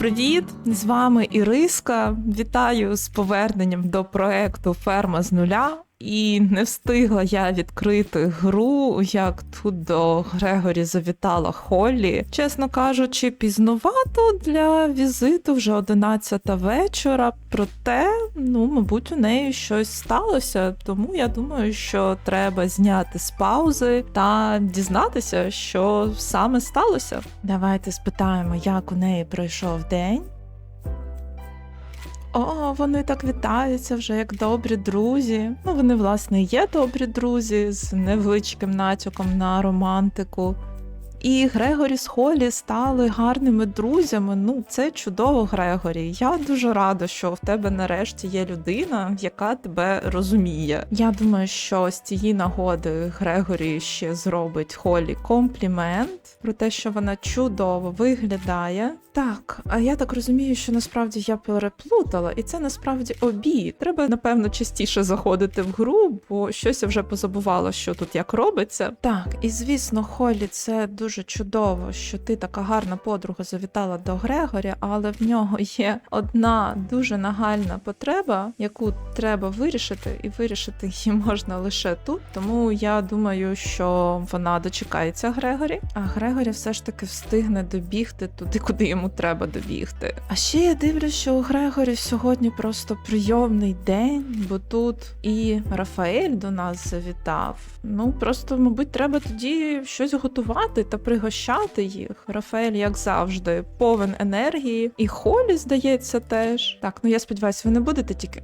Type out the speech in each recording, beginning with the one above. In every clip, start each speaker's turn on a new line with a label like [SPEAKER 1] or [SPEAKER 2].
[SPEAKER 1] привіт! З вами Іриска. Вітаю з поверненням до проекту Ферма з нуля. І не встигла я відкрити гру, як тут до Грегорі завітала Холлі. Чесно кажучи, пізновато для візиту вже 11 вечора. Проте, ну, мабуть, у неї щось сталося. Тому я думаю, що треба зняти з паузи та дізнатися, що саме сталося. Давайте спитаємо, як у неї пройшов день. О, вони так вітаються вже як добрі друзі. Ну, вони, власне, є добрі друзі з невеличким натяком на романтику. І Грегорі з Холі стали гарними друзями. Ну, це чудово, Грегорі. Я дуже рада, що в тебе нарешті є людина, яка тебе розуміє. Я думаю, що з цієї нагоди Грегорі ще зробить Холі комплімент про те, що вона чудово виглядає. Так, а я так розумію, що насправді я переплутала, і це насправді обід. Треба, напевно, частіше заходити в гру, бо щось я вже позабувала, що тут як робиться. Так, і звісно, Холі, це дуже чудово, що ти така гарна подруга завітала до Грегорі, але в нього є одна дуже нагальна потреба, яку треба вирішити, і вирішити її можна лише тут. Тому я думаю, що вона дочекається Грегорі, а Грегорі все ж таки встигне добігти туди, куди йому треба добігти. А ще я дивлюсь, що у Грегорі сьогодні просто прийомний день, бо тут і Рафаель до нас завітав. Ну просто, мабуть, треба тоді щось готувати та пригощати їх. Рафаель, як завжди, повен енергії, і Холі, здається, теж. Так, ну я сподіваюся, ви не будете тільки.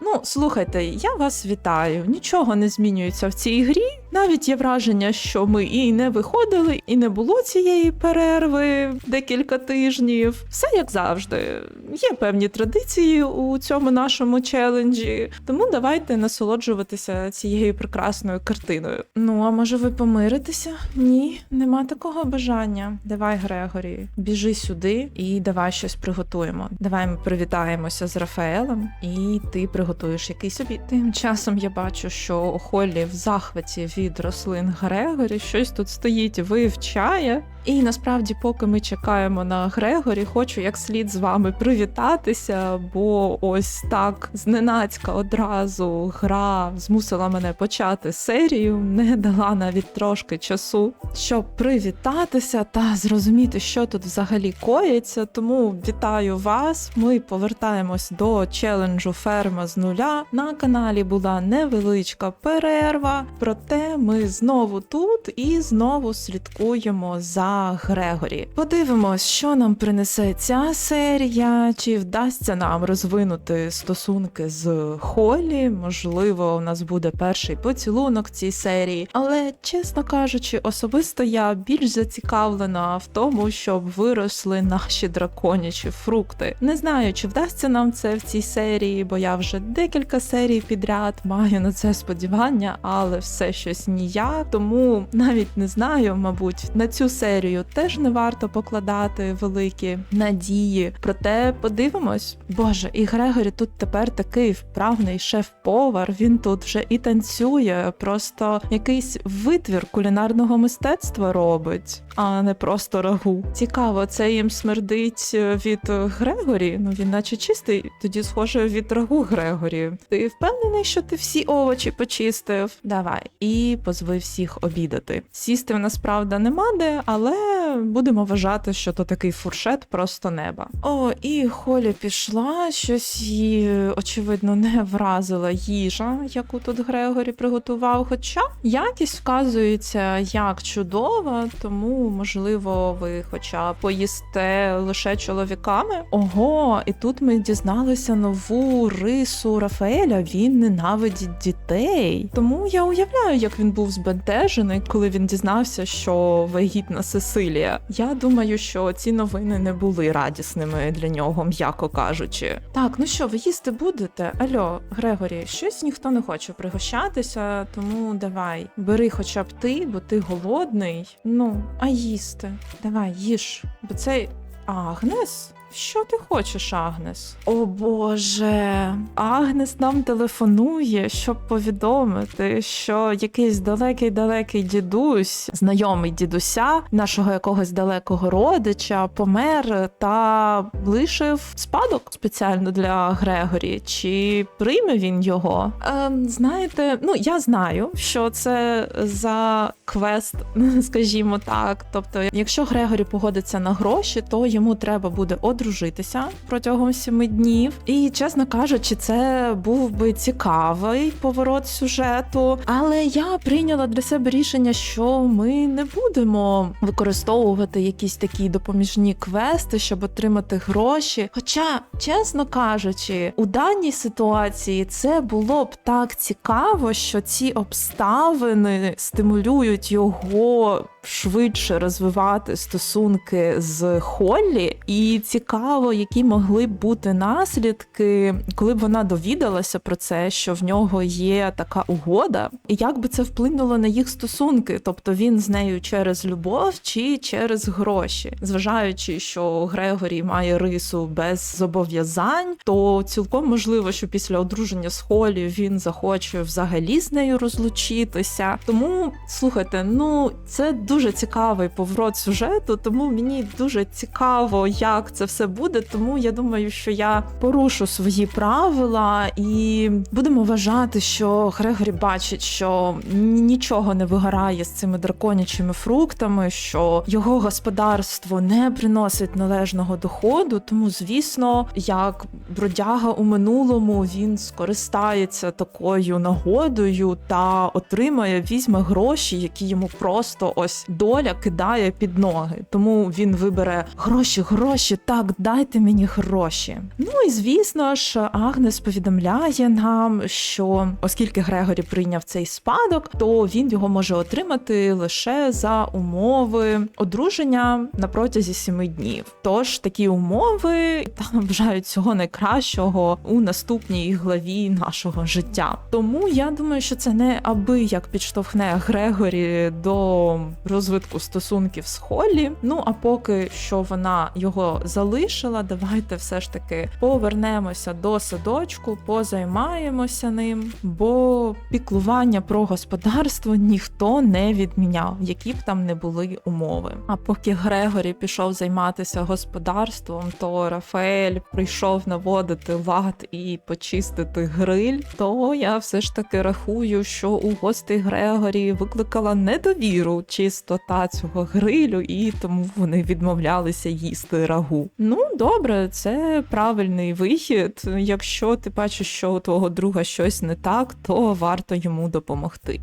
[SPEAKER 1] Ну, слухайте, я вас вітаю. Нічого не змінюється в цій грі. Навіть є враження, що ми і не виходили, і не було цієї перерви декілька тижнів. Все як завжди. Є певні традиції у цьому нашому челенджі. Тому давайте насолоджуватися цією прекрасною картиною. Ну а може ви помиритеся? Ні, нема такого бажання. Давай, Грегорі, біжи сюди і давай щось приготуємо. Давай ми привітаємося з Рафаелем, і ти приготуєш якийсь обід. Тим часом я бачу, що Холлі в захваті від рослин Грегорі щось тут стоїть, вивчає. І насправді, поки ми чекаємо на Грегорі, хочу як слід з вами привітатися, бо ось так зненацька одразу гра змусила мене почати серію, не дала навіть трошки часу, щоб привітатися та зрозуміти, що тут взагалі коїться. Тому вітаю вас. Ми повертаємось до челенджу Ферма з нуля. На каналі була невеличка перерва, проте ми знову тут і знову слідкуємо за Грегорі. Подивимось, що нам принесе ця серія, чи вдасться нам розвинути стосунки з Холлі. Можливо, у нас буде перший поцілунок в цій серії. Але чесно кажучи, особисто я більш зацікавлена в тому, щоб виросли наші драконячі фрукти. Не знаю, чи вдасться нам це в цій серії, бо я вже декілька серій підряд маю на це сподівання, але все щось ніяк. Тому навіть не знаю, мабуть, на цю серію теж не варто покладати великі надії. Проте подивимось, боже, і Грегорі тут тепер такий вправний шеф-повар. Він тут вже і танцює, просто якийсь витвір кулінарного мистецтва робить, а не просто рагу. Цікаво, це їм смердить від Грегорі. Ну він, наче чистий, тоді схоже від рагу Грегорі. Ти впевнений, що ти всі овочі почистив? Давай і позви всіх обідати. Сісти в нас правда нема де, але будемо вважати, що то такий фуршет просто неба. О, і Холі пішла, щось її, очевидно, не вразила їжа, яку тут Грегорі приготував. Хоча якість вказується як чудова, тому можливо, ви хоча поїсте лише чоловіками. Ого, і тут ми дізналися нову рису Рафаеля. Він ненавидить дітей. Тому я уявляю, як він був збентежений, коли він дізнався, що вагітна Сесилія. Я думаю, що ці новини не були радісними для нього, м'яко кажучи. Так, ну що, ви їсти будете? Альо, Грегорі, щось ніхто не хоче пригощатися, тому давай, бери хоча б ти, бо ти голодний. Ну, а їсти. Давай, їж. Бо цей Агнес? Що ти хочеш, Агнес? О Боже, Агнес нам телефонує, щоб повідомити, що якийсь далекий-далекий дідусь, знайомий дідуся, нашого якогось далекого родича, помер та лишив спадок спеціально для Грегорі. Чи прийме він його? Ем, знаєте, ну я знаю, що це за квест, скажімо так. Тобто, якщо Грегорі погодиться на гроші, то йому треба буде одружитися протягом семи днів. І чесно кажучи, це був би цікавий поворот сюжету. Але я прийняла для себе рішення, що ми не будемо використовувати якісь такі допоміжні квести, щоб отримати гроші. Хоча, чесно кажучи, у даній ситуації це було б так цікаво, що ці обставини стимулюють його швидше розвивати стосунки з Холлі, і цікаво, які могли б бути наслідки, коли б вона довідалася про це, що в нього є така угода, і як би це вплинуло на їх стосунки, тобто він з нею через любов чи через гроші, зважаючи, що Грегорі має рису без зобов'язань, то цілком можливо, що після одруження з Холлі він захоче взагалі з нею розлучитися. Тому слухайте, ну це дуже цікавий поворот сюжету, тому мені дуже цікаво, як це все буде. Тому я думаю, що я порушу свої правила і будемо вважати, що Грегорі бачить, що нічого не вигорає з цими драконячими фруктами, що його господарство не приносить належного доходу. Тому, звісно, як бродяга у минулому він скористається такою нагодою та отримає, візьме гроші, які йому просто ось доля кидає під ноги. Тому він вибере гроші, гроші, так, дайте мені гроші. Ну і звісно ж, Агнес повідомляє нам, що оскільки Грегорі прийняв цей спадок, то він його може отримати лише за умови одруження на протязі семи днів. Тож такі умови та бажають всього найкращого у наступній главі нашого життя. Тому я думаю, що це не аби як підштовхне Грегорі до розвитку стосунків з Холлі. Ну а поки що вона його залишила, давайте все ж таки повернемося до садочку, позаймаємося ним, бо піклування про господарство ніхто не відміняв, які б там не були умови. А поки Грегорі пішов займатися господарством, то Рафаель прийшов наводити лад і почистити гриль. То я все ж таки рахую, що у гостей Грегорі викликала недовіру чистота цього грилю, і тому вони відмовлялися їсти рагу. Ну добре, це правильний вихід. Якщо ти бачиш, що у твого друга щось не так, то варто йому допомогти.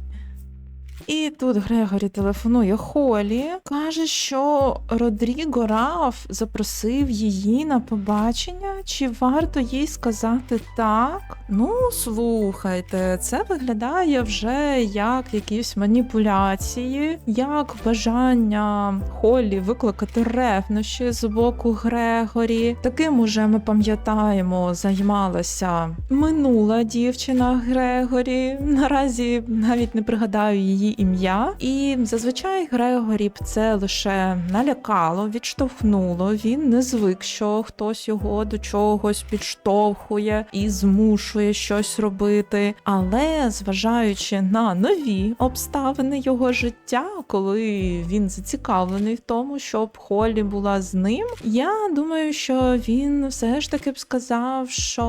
[SPEAKER 1] І тут Грегорі телефонує Холі, каже, що Родріго Раф запросив її на побачення. Чи варто їй сказати так? Ну, слухайте, це виглядає вже як якісь маніпуляції, як бажання Холі викликати ревнощі з боку Грегорі. Таким уже ми пам'ятаємо, займалася минула дівчина Грегорі. Наразі навіть не пригадаю її ім'я. І зазвичай Грегорі б це лише налякало, відштовхнуло. Він не звик, що хтось його до чогось підштовхує і змушує щось робити. Але зважаючи на нові обставини його життя, коли він зацікавлений в тому, щоб Холі була з ним, я думаю, що він все ж таки б сказав, що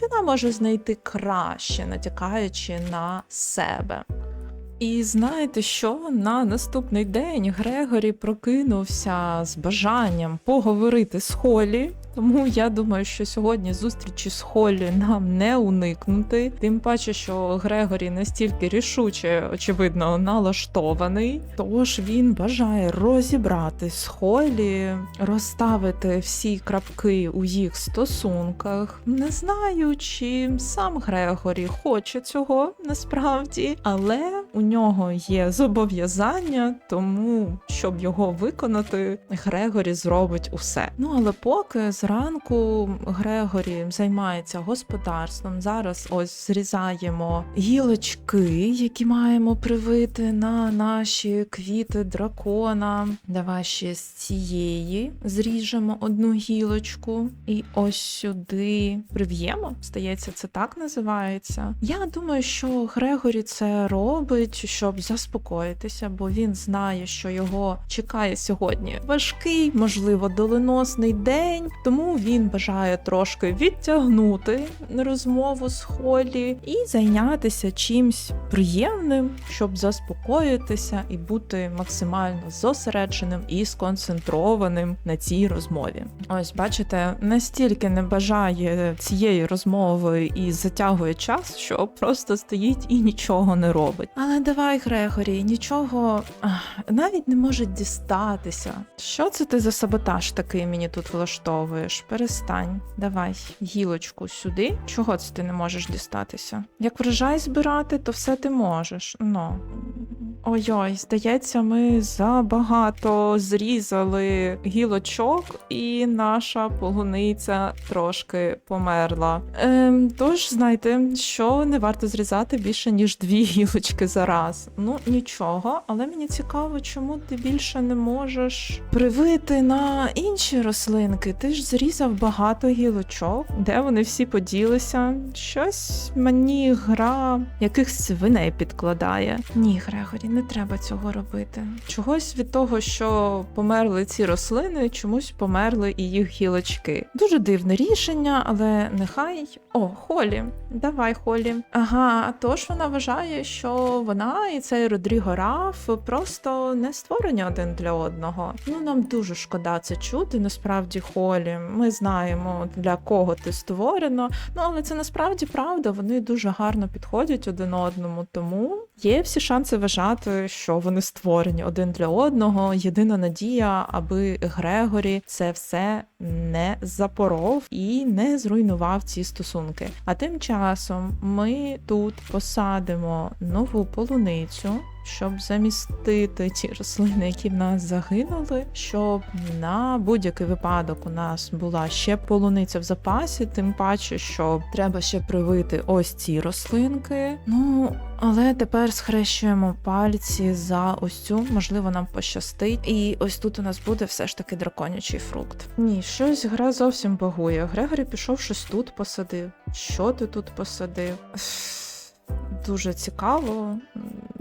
[SPEAKER 1] вона може знайти краще, натякаючи на себе. І знаєте що? На наступний день Грегорі прокинувся з бажанням поговорити з Холі. Тому я думаю, що сьогодні зустрічі з Холлі нам не уникнути. Тим паче, що Грегорі настільки рішуче, очевидно, налаштований. Тож він бажає розібратись з Холлі, розставити всі крапки у їх стосунках. Не знаю, чи сам Грегорі хоче цього насправді, але у нього є зобов'язання, тому щоб його виконати, Грегорі зробить усе. Ну але поки зранку Грегорі займається господарством. Зараз ось зрізаємо гілочки, які маємо привити на наші квіти дракона. Давай ще з цієї зріжемо одну гілочку і ось сюди прив'ємо. Здається, це так називається. Я думаю, що Грегорі це робить, щоб заспокоїтися, бо він знає, що його чекає сьогодні важкий, можливо, доленосний день. Тому він бажає трошки відтягнути розмову з Холі і зайнятися чимсь приємним, щоб заспокоїтися і бути максимально зосередженим і сконцентрованим на цій розмові. Ось, бачите, настільки не бажає цієї розмови і затягує час, що просто стоїть і нічого не робить. Але давай, Грегорі, нічого навіть не може дістатися. Що це ти за саботаж такий мені тут влаштовуєш? Перестань. Давай гілочку сюди. Чого це ти не можеш дістатися? Як врожай збирати, то все ти можеш. Ну. Ой-ой, здається, ми забагато зрізали гілочок, і наша полуниця трошки померла. Ем, тож знайте, що не варто зрізати більше ніж дві гілочки за раз. Ну нічого, але мені цікаво, чому ти більше не можеш привити на інші рослинки. Ти ж зрізав багато гілочок, де вони всі поділися. Щось мені гра якихось свиней підкладає. Ні, Грегорі, не треба цього робити. Чогось від того, що померли ці рослини, чомусь померли і їх гілочки. Дуже дивне рішення, але нехай. О, Холі, давай, Холі. Ага, тож вона вважає, що вона і цей Родріго Раф просто не створені один для одного. Ну нам дуже шкода це чути. Насправді, Холі. Ми знаємо для кого ти створено. Ну але це насправді правда. Вони дуже гарно підходять один одному, тому є всі шанси вважати, що вони створені один для одного. Єдина надія, аби Грегорі це все не запоров і не зруйнував ці стосунки. А тим часом ми тут посадимо нову полуницю. Щоб замістити ті рослини, які в нас загинули, щоб на будь-який випадок у нас була ще полуниця в запасі, тим паче, що треба ще привити ось ці рослинки. Ну але тепер схрещуємо пальці за ось цю, можливо, нам пощастить. І ось тут у нас буде все ж таки драконячий фрукт. Ні, щось гра зовсім багує. Грегорі пішов щось тут посадив. Що ти тут посадив? Дуже цікаво.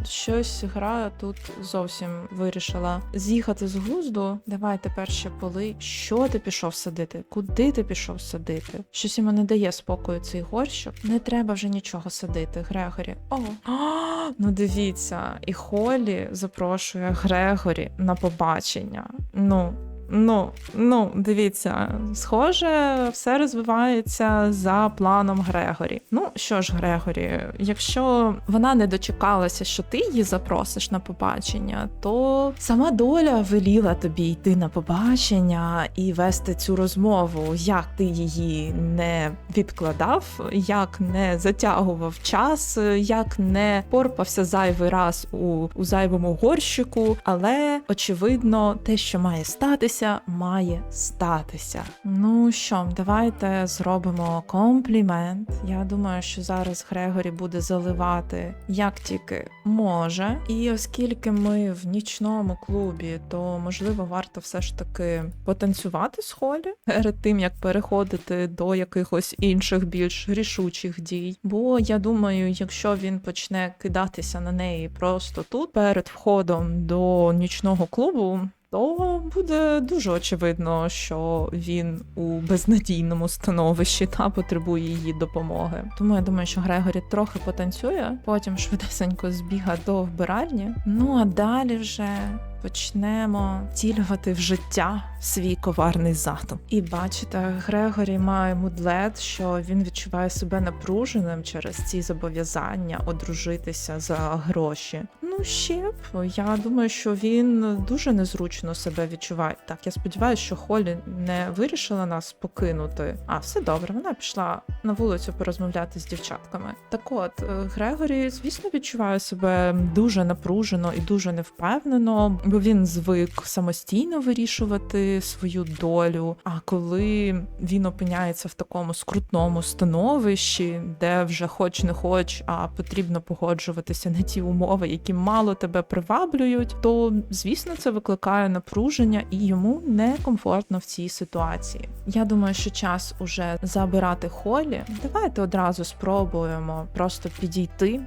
[SPEAKER 1] Щось гра тут зовсім вирішила з'їхати з глузду. Давай тепер ще поли. Що ти пішов садити? Куди ти пішов садити? Щось йому не дає спокою цей горщик. Не треба вже нічого садити, Грегорі. О, ну дивіться, і Холі запрошує Грегорі на побачення. Ну. Ну, ну, дивіться, схоже, все розвивається за планом Грегорі. Ну що ж, Грегорі, якщо вона не дочекалася, що ти її запросиш на побачення, то сама доля веліла тобі йти на побачення і вести цю розмову, як ти її не відкладав, як не затягував час, як не порпався зайвий раз у, у зайвому горщику, але очевидно, те, що має статися має статися. Ну що, давайте зробимо комплімент. Я думаю, що зараз Грегорі буде заливати як тільки може. І оскільки ми в нічному клубі, то можливо варто все ж таки потанцювати з Холі перед тим як переходити до якихось інших більш рішучих дій. Бо я думаю, якщо він почне кидатися на неї просто тут перед входом до нічного клубу то буде дуже очевидно, що він у безнадійному становищі та потребує її допомоги. Тому я думаю, що Грегорі трохи потанцює, потім швидесенько збіга до вбиральні. Ну а далі вже. Почнемо втілювати в життя свій коварний задум. І бачите, Грегорі має мудлет, що він відчуває себе напруженим через ці зобов'язання одружитися за гроші. Ну ще б. Я думаю, що він дуже незручно себе відчуває. Так, я сподіваюся, що Холі не вирішила нас покинути. А, все добре, вона пішла на вулицю порозмовляти з дівчатками. Так от, е, Грегорі, звісно, відчуває себе дуже напружено і дуже невпевнено, бо він звик самостійно вирішувати свою долю. А коли він опиняється в такому скрутному становищі, де вже хоч не хоч, а потрібно погоджуватися на ті умови, які мало тебе приваблюють, то звісно це викликає напруження і йому некомфортно в цій ситуації. Я думаю, що час уже забирати Холі. Давайте одразу спробуємо просто підійти.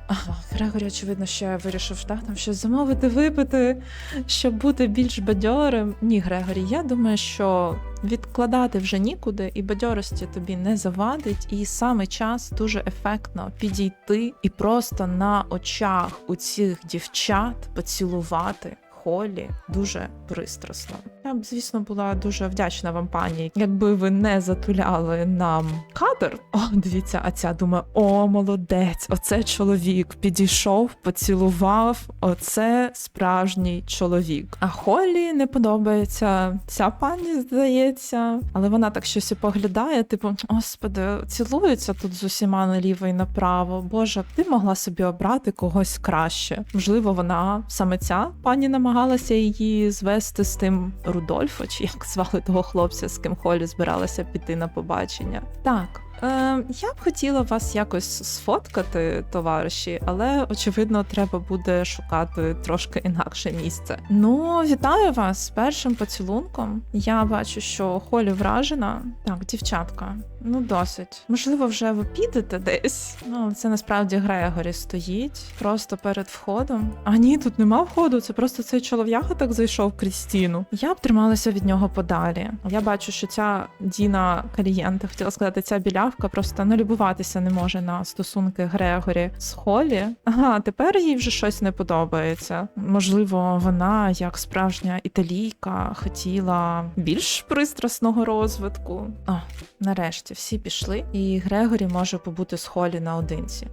[SPEAKER 1] Грегорі, очевидно, ще вирішив да, там щось замовити, випити, щоб бути більш бадьорим. Ні, Грегорі, я думаю, що відкладати вже нікуди, і бадьорості тобі не завадить, і саме час дуже ефектно підійти і просто на очах у цих дівчат поцілувати. Холі дуже пристрасно. Я б, звісно, була дуже вдячна вам, пані, якби ви не затуляли нам кадр. О, дивіться, а ця думає: о, молодець, оце чоловік підійшов, поцілував. Оце справжній чоловік. А Холі не подобається ця пані, здається, але вона так щось і поглядає. Типу, господи, цілується тут з усіма наліво і направо. Боже, ти могла собі обрати когось краще. Можливо, вона саме ця пані намагалася її звести з тим Рудольфо, чи як звали того хлопця, з ким Холі збиралася піти на побачення. Так. Е, я б хотіла вас якось сфоткати, товариші, але очевидно, треба буде шукати трошки інакше місце. Ну, вітаю вас з першим поцілунком. Я бачу, що Холі вражена. Так, дівчатка, ну досить. Можливо, вже ви підете десь. Ну, це насправді Грегорі стоїть просто перед входом. А ні, тут нема входу. Це просто цей чолов'яга так зайшов крізь стіну. Я б трималася від нього подалі. Я бачу, що ця Діна Калієнта, хотіла сказати, ця білявка просто налюбуватися не може на стосунки Грегорі з Холі. Ага, тепер їй вже щось не подобається. Можливо, вона, як справжня італійка, хотіла більш пристрасного розвитку. О, нарешті всі пішли, і Грегорі може побути з Холі наодинці.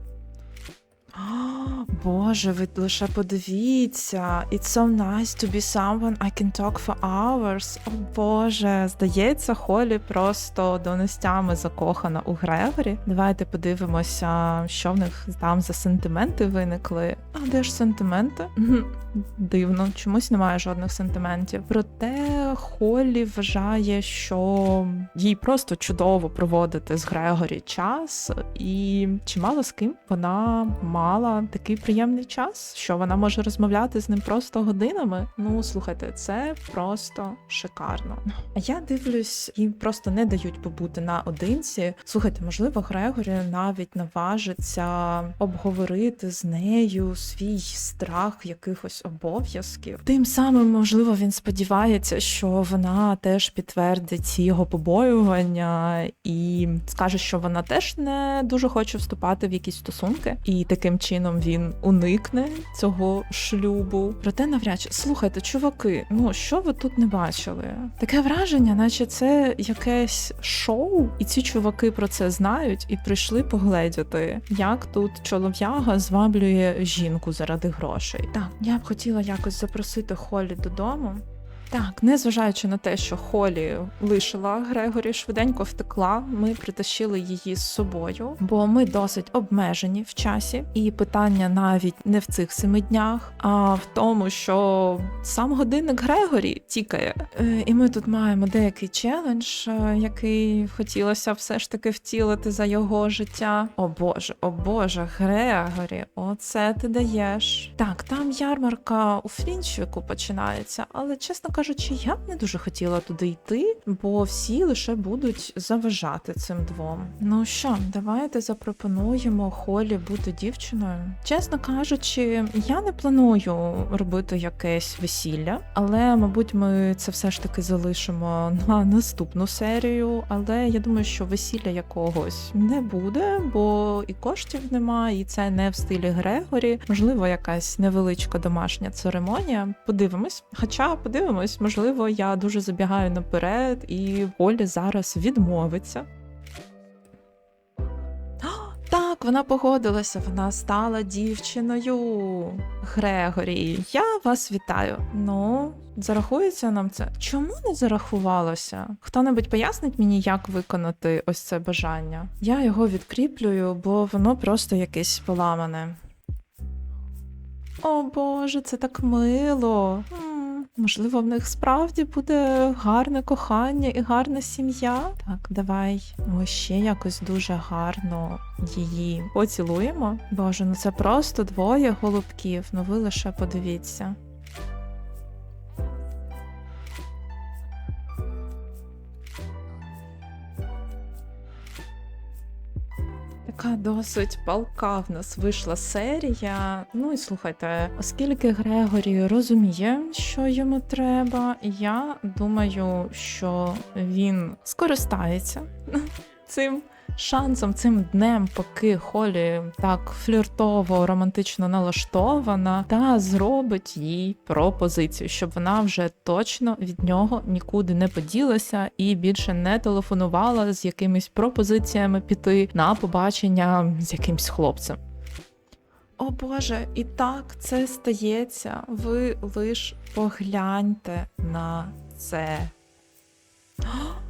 [SPEAKER 1] Боже, ви лише подивіться. It's so nice to be someone I can talk for hours. О Боже, здається, Холі просто донестями закохана у Грегорі. Давайте подивимося, що в них там за сентименти виникли. А де ж сентименти? Дивно, чомусь немає жодних сентиментів. Проте Холлі вважає, що їй просто чудово проводити з Грегорі час, і чимало з ким вона мала такий приємний час, що вона може розмовляти з ним просто годинами. Ну слухайте, це просто шикарно. А я дивлюсь, їм просто не дають побути наодинці. Слухайте, можливо, Грегорі навіть наважиться обговорити з нею свій страх якихось обов'язків. Тим самим, можливо, він сподівається, що вона теж підтвердить його побоювання і скаже, що вона теж не дуже хоче вступати в якісь стосунки, і таким чином він уникне цього шлюбу. Проте навряд чи слухайте, чуваки, ну що ви тут не бачили? Таке враження, наче це якесь шоу, і ці чуваки про це знають і прийшли погледіти, як тут чолов'яга зваблює жінку заради грошей. Так, я б хотіла якось запросити Холі додому. Так, незважаючи на те, що Холі лишила Грегорі, швиденько втекла. Ми притащили її з собою, бо ми досить обмежені в часі, і питання навіть не в цих семи днях, а в тому, що сам годинник Грегорі тікає. Е, І ми тут маємо деякий челендж, е, який хотілося все ж таки втілити за його життя. О Боже, о Боже, Грегорі, оце ти даєш. Так, там ярмарка у Фрінчвіку починається, але чесно кажучи, я б не дуже хотіла туди йти, бо всі лише будуть заважати цим двом. Ну що, давайте запропонуємо Холі бути дівчиною. Чесно кажучи, я не планую робити якесь весілля, але мабуть, ми це все ж таки залишимо на наступну серію. Але я думаю, що весілля якогось не буде, бо і коштів немає, і це не в стилі Грегорі. Можливо, якась невеличка домашня церемонія. Подивимось. Хоча подивимось, можливо, я дуже забігаю наперед, і Оля зараз відмовиться. А, Так, вона погодилася, вона стала дівчиною. Грегорі, я вас вітаю. Ну, зарахується нам це? Чому не зарахувалося? Хто-небудь пояснить мені, як виконати ось це бажання? Я його відкріплюю, бо воно просто якесь поламане. О Боже, це так мило. Можливо, в них справді буде гарне кохання і гарна сім'я. Так, давай ми ще якось дуже гарно її поцілуємо. Боже, ну це просто двоє голубків. Ну ви лише подивіться. Така досить палка в нас вийшла серія. Ну і слухайте, оскільки Грегорі розуміє, що йому треба, я думаю, що він скористається цим шансом, цим днем, поки Холі так фліртово, романтично налаштована, та зробить їй пропозицію, щоб вона вже точно від нього нікуди не поділася і більше не телефонувала з якимись пропозиціями піти на побачення з якимсь хлопцем. О Боже, і так це стається. Ви лиш погляньте на це.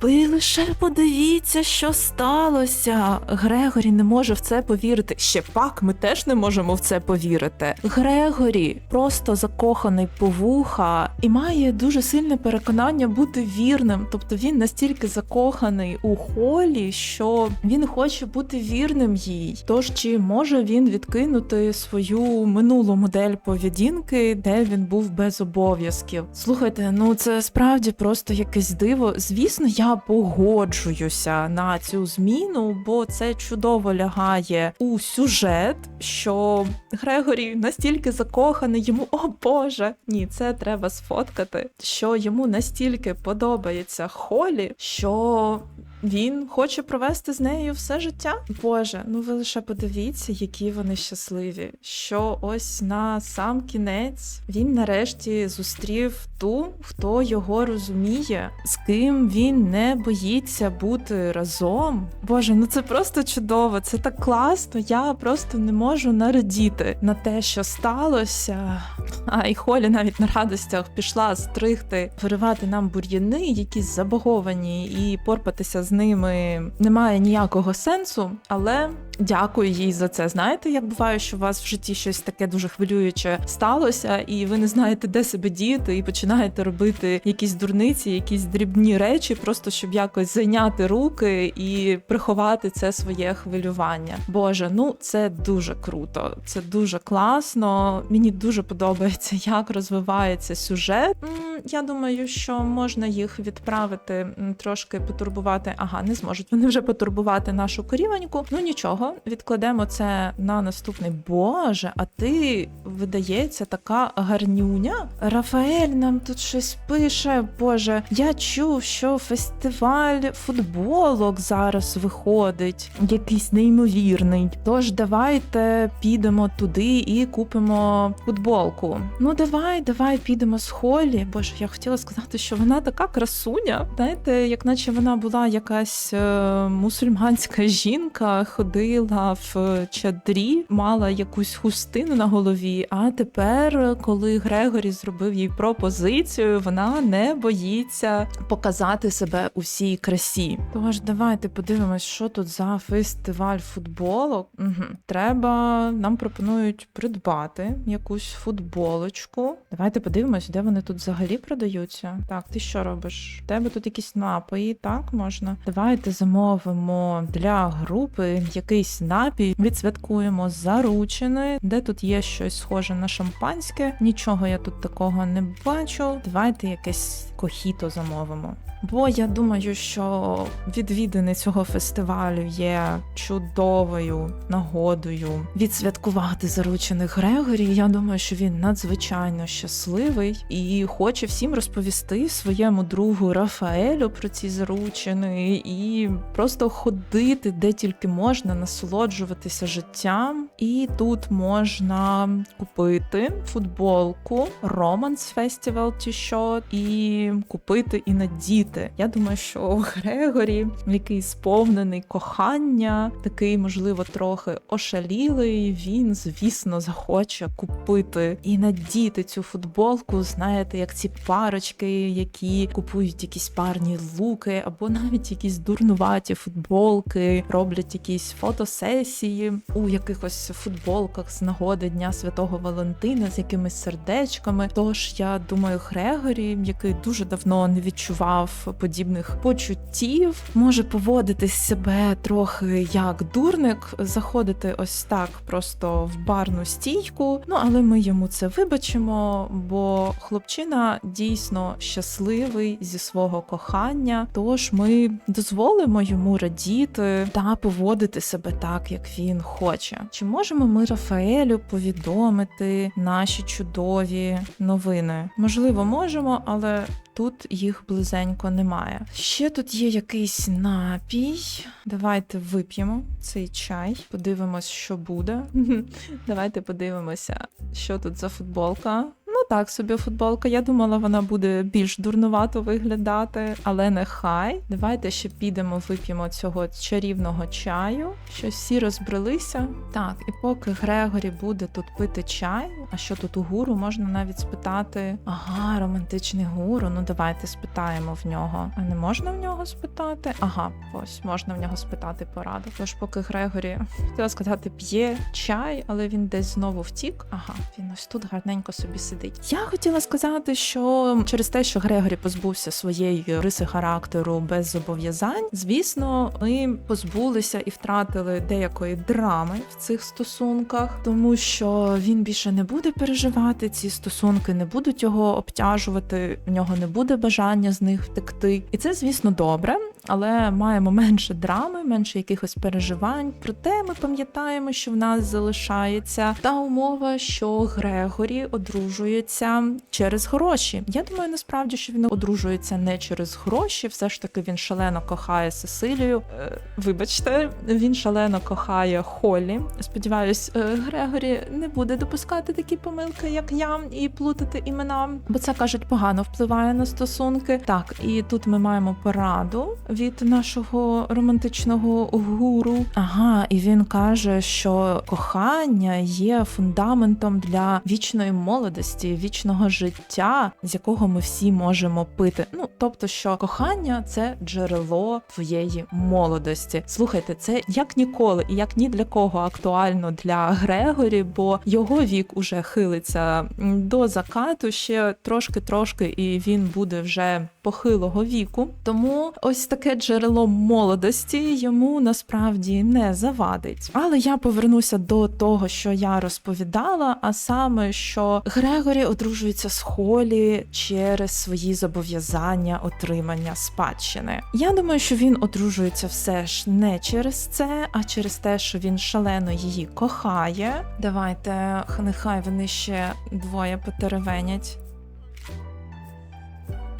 [SPEAKER 1] Ви лише подивіться, що сталося. Грегорі не може в це повірити. Ще пак ми теж не можемо в це повірити. Грегорі просто закоханий по вуха і має дуже сильне переконання бути вірним. Тобто він настільки закоханий у Холі, що він хоче бути вірним їй. Тож чи може він відкинути свою минулу модель поведінки, де він був без обов'язків? Слухайте, ну це справді просто якесь диво. Звісно, я погоджуюся на цю зміну, бо це чудово лягає у сюжет, що Грегорі настільки закоханий йому, о Боже, ні, це треба сфоткати. Що йому настільки подобається Холі, що він хоче провести з нею все життя. Боже, ну ви лише подивіться, які вони щасливі. Що ось на сам кінець він нарешті зустрів ту, хто його розуміє, з ким він не боїться бути разом. Боже, ну це просто чудово, це так класно. Я просто не можу нарадіти на те, що сталося. А і Холі навіть на радостях пішла стригти, виривати нам бур'яни, якісь забаговані, і порпатися з ними немає ніякого сенсу, але дякую їй за це. Знаєте, як буває, що у вас в житті щось таке дуже хвилююче сталося, і ви не знаєте, де себе діти, і починаєте робити якісь дурниці, якісь дрібні речі, просто щоб якось зайняти руки і приховати це своє хвилювання. Боже, ну це дуже круто, це дуже класно. Мені дуже подобається, як розвивається сюжет. Я думаю, що можна їх відправити трошки потурбувати. Ага, не зможуть вони вже потурбувати нашу корівоньку. Ну нічого, відкладемо це на наступний. Боже, а ти видається така гарнюня. Рафаель нам тут щось пише. Боже, я чув, що фестиваль футболок зараз виходить, якийсь неймовірний. Тож давайте підемо туди і купимо футболку. Ну давай, давай підемо з Холі. Боже, я хотіла сказати, що вона така красуня. Знаєте, як наче вона була якась е, мусульманська жінка, ходила в чадрі, мала якусь хустину на голові. А тепер, коли Грегорі зробив їй пропозицію, вона не боїться показати себе у всій красі. Тож давайте подивимось, що тут за фестиваль футболок. Угу. Треба нам пропонують придбати якусь футболочку. Давайте подивимось, де вони тут взагалі продаються. Так, ти що робиш? У тебе тут якісь напої, так можна. Давайте замовимо для групи якийсь напій. Відсвяткуємо заручини, де тут є щось схоже на шампанське. Нічого я тут такого не бачу. Давайте якесь кохіто замовимо. Бо я думаю, що відвідини цього фестивалю є чудовою нагодою відсвяткувати заручених Грегорі. Я думаю, що він надзвичайно щасливий і хоче всім розповісти своєму другу Рафаелю про ці заручини і просто ходити де тільки можна насолоджуватися життям, і тут можна купити футболку Romance Festival T-shirt і купити і надіти. Я думаю, що Грегорі, який сповнений кохання, такий, можливо, трохи ошалілий. Він, звісно, захоче купити і надіти цю футболку. Знаєте, як ці парочки, які купують якісь парні луки, або навіть якісь дурнуваті футболки, роблять якісь фотосесії у якихось футболках з нагоди Дня Святого Валентина з якимись сердечками. Тож я думаю, Грегорі, який дуже давно не відчував подібних почуттів, може поводити себе трохи як дурник, заходити ось так просто в барну стійку. Ну але ми йому це вибачимо, бо хлопчина дійсно щасливий зі свого кохання. Тож ми дозволимо йому радіти та поводити себе так, як він хоче. Чи можемо ми Рафаелю повідомити наші чудові новини? Можливо, можемо, але. Тут їх близенько немає. Ще тут є якийсь напій. Давайте вип'ємо цей чай. Подивимось, що буде. Давайте подивимося, що тут за футболка. Так собі футболка. Я думала, вона буде більш дурнувато виглядати, але нехай. Давайте ще підемо, вип'ємо цього чарівного чаю. Що всі розбрелися. Так, і поки Грегорі буде тут пити чай, а що тут у гуру, можна навіть спитати: ага, романтичний гуру. Ну давайте спитаємо в нього. А не можна в нього спитати? Ага, ось можна в нього спитати пораду. Тож, поки Грегорі хотіла сказати, п'є чай, але він десь знову втік. Ага, він ось тут гарненько собі сидить. Я хотіла сказати, що через те, що Грегорі позбувся своєї риси характеру без зобов'язань, звісно, ми позбулися і втратили деякої драми в цих стосунках, тому що він більше не буде переживати ці стосунки, не будуть його обтяжувати. В нього не буде бажання з них втекти, і це, звісно, добре. Але маємо менше драми, менше якихось переживань. Проте ми пам'ятаємо, що в нас залишається та умова, що Грегорі одружується через гроші. Я думаю, насправді, що він одружується не через гроші. Все ж таки він шалено кохає Сесилію. Е, вибачте, він шалено кохає Холлі. Сподіваюсь, е, Грегорі не буде допускати такі помилки, як я, і плутати імена, бо це кажуть погано впливає на стосунки. Так, і тут ми маємо пораду від нашого романтичного гуру. Ага, і він каже, що кохання є фундаментом для вічної молодості, вічного життя, з якого ми всі можемо пити. Ну тобто, що кохання це джерело твоєї молодості. Слухайте, це як ніколи, і як ні для кого актуально для Грегорі, бо його вік уже хилиться до закату ще трошки-трошки, і він буде вже похилого віку. Тому ось таке джерело молодості йому насправді не завадить. Але я повернуся до того, що я розповідала, а саме, що Грегорі одружується з Холі через свої зобов'язання отримання спадщини. Я думаю, що він одружується все ж не через це, а через те, що він шалено її кохає. Давайте, нехай вони ще двоє потеревенять.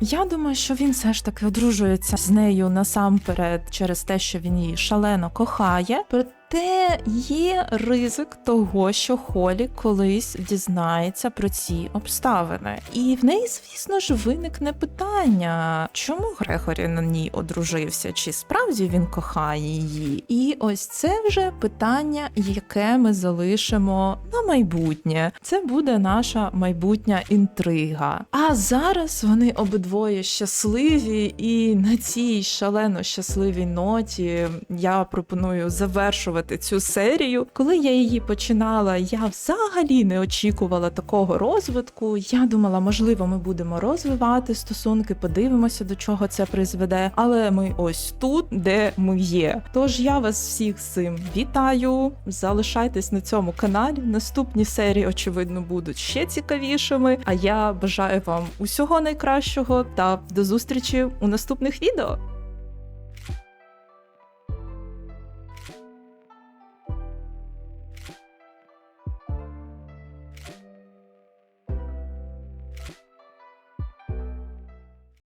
[SPEAKER 1] Я думаю, що він все ж таки одружується з нею насамперед через те, що він її шалено кохає. Проте є ризик того, що Холі колись дізнається про ці обставини. І в неї, звісно ж, виникне питання, чому Грегорі на ній одружився, чи справді він кохає її? І ось це вже питання, яке ми залишимо на майбутнє. Це буде наша майбутня інтрига. А зараз вони обидвоє щасливі, і на цій шалено щасливій ноті я пропоную завершувати цю серію. Коли я її починала, я взагалі не очікувала такого розвитку. Я думала, можливо, ми будемо розвивати стосунки, подивимося, до чого це призведе. Але ми ось тут, де ми є. Тож я вас всіх з цим вітаю. Залишайтесь на цьому каналі. Наступні серії, очевидно, будуть ще цікавішими. А я бажаю вам усього найкращого та до зустрічі у наступних відео.